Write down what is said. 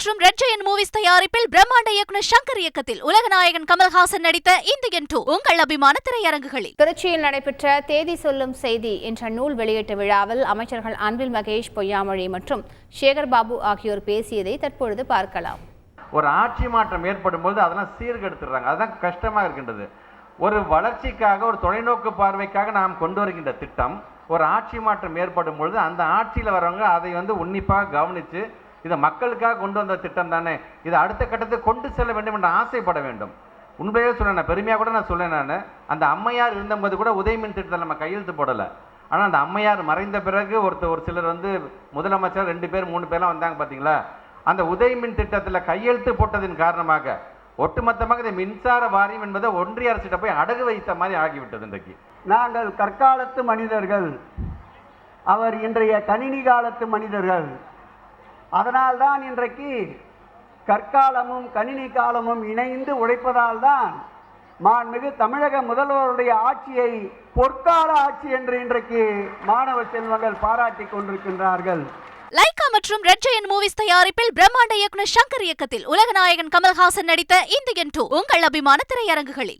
மற்றும் red Jayan movies தயாரிப்பில் பிரம்மாண்ட இயக்குனர் சங்கர் இயக்கத்தில் உலகநாயகன் கமல்ஹாசன் நடித்த இந்தியன் டூ உங்கள் அபிமான திரையரங்குகளில். திருச்சியில் நடைபெற்ற தேதி சொல்லும் செய்தி என்ற நூல் வெளியீட்டு விழாவில் அமைச்சர்கள் அன்பில் மகேஷ் பொய்யாமொழி மற்றும் சேகர் பாபு ஆகியோர் பேசியதை தற்பொழுது பார்க்கலாம். ஒரு ஆட்சி மாற்றம் ஏற்படும் போது அதெல்லாம் சீர்கெடுத்துடுறாங்க. அதுதான் கஷ்டமாக இருக்கின்றது. ஒரு வளர்ச்சிக்காக ஒரு தொலைநோக்கு பார்வைக்காக நாம் கொண்டு வருகின்ற திட்டம் ஒரு ஆட்சி மாற்றம் ஏற்படும் பொழுது அந்த ஆட்சியில் வரவங்க அதை வந்து உன்னிப்பாக கவனித்து இதை மக்களுக்காக கொண்டு வந்த திட்டம் தானே? இதை அடுத்த கட்டத்துக்கு கொண்டு செல்ல வேண்டும் என்று ஆசைப்பட வேண்டும். உண்மையே சொல்றேன் நான் பெருமையாக கூட நான் சொல்லேன் நான். அந்த அம்மையார் இருந்தபோது கூட உதயமின் திட்டத்தில் நம்ம கையெழுத்து போடலை. ஆனால் அந்த அம்மையார் மறைந்த பிறகு ஒருத்தர் ஒரு சிலர் வந்து முதலமைச்சர் ரெண்டு பேர் மூணு பேர்லாம் வந்தாங்க பார்த்தீங்களா அந்த உதயமின் திட்டத்தில் கையெழுத்து போட்டதின் காரணமாக ஒட்டுமொத்தமாக இந்த மின்சார வாரியம் என்பதை ஒன்றிய அரசிட்ட போய் அடகு வைத்த மாதிரி ஆகிவிட்டது இன்றைக்கு. நாங்கள் கற்காலத்து மனிதர்கள். அவர் இன்றைய கணினி காலத்து மனிதர்கள். அதனால்தான் இன்றைக்கு கற்காலமும் கணினி காலமும் இணைந்து உழைப்பதால் தான் மாண்புமிகு தமிழக முதல்வருடைய ஆட்சியை பொற்கால ஆட்சி என்று இன்றைக்கு மாணவ செல்வங்கள் பாராட்டி கொண்டிருக்கின்றார்கள். லைகா மற்றும் ரெட் ஜெயன் மூவிஸ் தயாரிப்பில் பிரம்மாண்ட இயக்குனர் சங்கர் இயக்கத்தில் உலகநாயகன் கமல்ஹாசன் நடித்த இந்தியன் டூ உங்கள் அபிமான திரையரங்குகளில்.